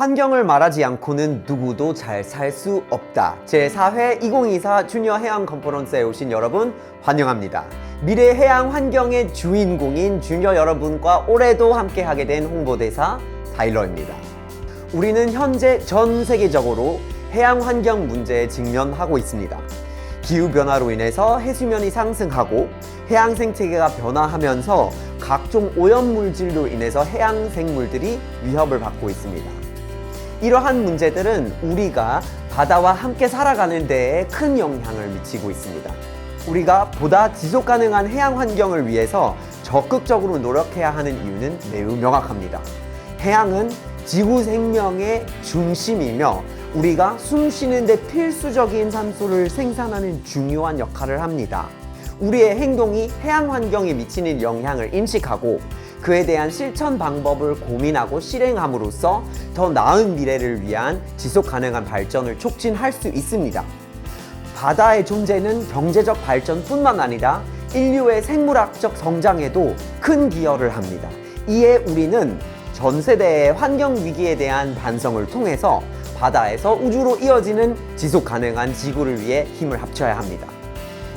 환경을 말하지 않고는 누구도 잘 살 수 없다. 제4회 2024 주니어 해양 컨퍼런스에 오신 여러분 환영합니다. 미래 해양 환경의 주인공인 주니어 여러분과 올해도 함께하게 된 홍보대사 타일러입니다. 우리는 현재 전 세계적으로 해양 환경 문제에 직면하고 있습니다. 기후 변화로 인해서 해수면이 상승하고 해양 생태계가 변화하면서 각종 오염 물질로 인해서 해양 생물들이 위협을 받고 있습니다. 이러한 문제들은 우리가 바다와 함께 살아가는 데에 큰 영향을 미치고 있습니다. 우리가 보다 지속 가능한 해양 환경을 위해서 적극적으로 노력해야 하는 이유는 매우 명확합니다. 해양은 지구 생명의 중심이며 우리가 숨 쉬는 데 필수적인 산소를 생산하는 중요한 역할을 합니다. 우리의 행동이 해양 환경에 미치는 영향을 인식하고 그에 대한 실천 방법을 고민하고 실행함으로써 더 나은 미래를 위한 지속 가능한 발전을 촉진할 수 있습니다. 바다의 존재는 경제적 발전뿐만 아니라 인류의 생물학적 성장에도 큰 기여를 합니다. 이에 우리는 전 세대의 환경 위기에 대한 반성을 통해서 바다에서 우주로 이어지는 지속 가능한 지구를 위해 힘을 합쳐야 합니다.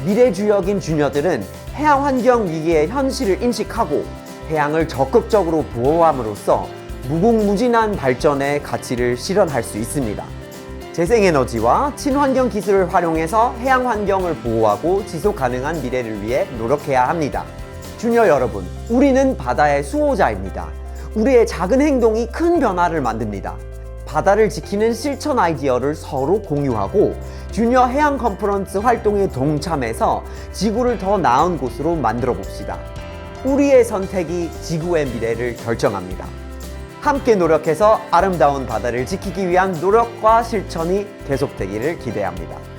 미래 주역인 주녀들은 해양 환경 위기의 현실을 인식하고 해양을 적극적으로 보호함으로써 무궁무진한 발전의 가치를 실현할 수 있습니다. 재생에너지와 친환경 기술을 활용해서 해양 환경을 보호하고 지속 가능한 미래를 위해 노력해야 합니다. 주녀 여러분, 우리는 바다의 수호자입니다. 우리의 작은 행동이 큰 변화를 만듭니다. 바다를 지키는 실천 아이디어를 서로 공유하고 주니어 해양 컨퍼런스 활동에 동참해서 지구를 더 나은 곳으로 만들어 봅시다. 우리의 선택이 지구의 미래를 결정합니다. 함께 노력해서 아름다운 바다를 지키기 위한 노력과 실천이 계속되기를 기대합니다.